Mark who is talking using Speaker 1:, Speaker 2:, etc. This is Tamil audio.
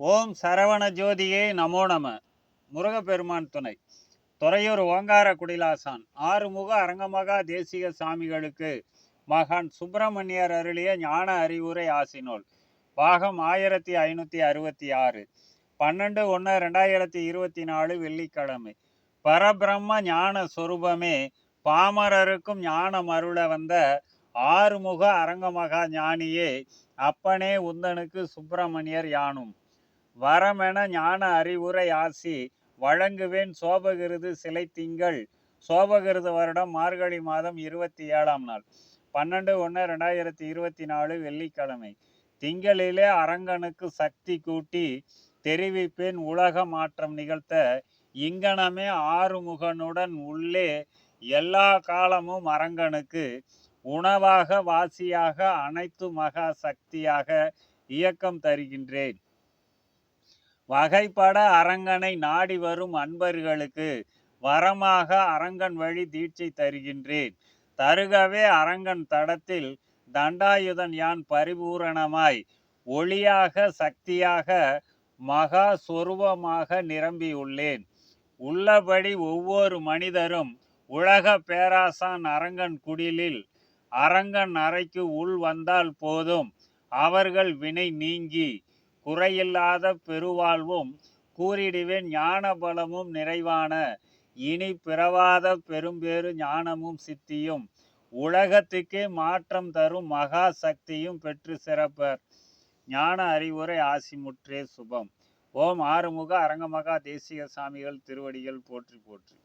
Speaker 1: ஓம் சரவண ஜோதியே நமோ நம. முருகப்பெருமான் துணை. துறையூர் ஓங்கார குடிலாசான். ஆறுமுக அரங்கமகா தேசிக சாமிகளுக்கு மகான் சுப்பிரமணியர் அருளிய ஞான அறிவுரை ஆசினோல் பாகம் ஆயிரத்தி ஐநூற்றி அறுபத்தி ஆறு பன்னெண்டு ஒன்று ரெண்டாயிரத்தி இருபத்தி நாலு வெள்ளிக்கிழமை. பரபிரம்ம ஞான சொரூபமே பாமரருக்கும் ஞானம் அருள வந்த ஆறுமுக அரங்கமகா ஞானியே அப்பனே உந்தனுக்கு சுப்பிரமணியர் யானும். வரமென ஞான அறிவுரை ஆசி வழங்குவேன் சோபகிருது சிலை திங்கள். சோபகிருது வருடம் மார்கழி மாதம் இருபத்தி ஏழாம் நாள். பன்னெண்டு ஒன்று ரெண்டாயிரத்தி இருபத்தி நாலு வெள்ளிக்கிழமை. திங்களிலே அரங்கனுக்கு சக்தி கூட்டி தெரிவிப்பேன் உலக மாற்றம் நிகழ்த்த இங்கனமே ஆறுமுகனுடன் உள்ளே எல்லா காலமும் அரங்கனுக்கு உணவாக வாசியாக அனைத்து மகா சக்தியாக இயக்கம் தருகின்றேன். வகைப்பட அரங்கனை நாடி வரும் அன்பர்களுக்கு வரமாக அரங்கன் வழி தீட்சை தருகின்றேன். தருகவே அரங்கன் தடத்தில் தண்டாயுதன் யான் பரிபூரணமாய் ஒளியாக சக்தியாக மகா சொருபமாக நிரம்பியுள்ளேன் உள்ளபடி ஒவ்வொரு மனிதரும் உலக பேராசான் அரங்கன் குடிலில் அரங்கன் அறைக்கு உள் வந்தால் போதும். அவர்கள் வினை நீங்கி குறையில்லாத பெருவாழ்வும் கூறிடுவேன் ஞான பலமும் நிறைவான இனி பிறவாத பெரும்பேறு ஞானமும் சித்தியும் உலகத்துக்கே மாற்றம் தரும் மகா சக்தியும் பெற்று சிறப்பர். ஞான அறிவுரை ஆசிமுற்றே சுபம். ஓம் ஆறுமுக அரங்கமகா தேசிய சாமிகள் திருவடிகள் போற்றி போற்றி.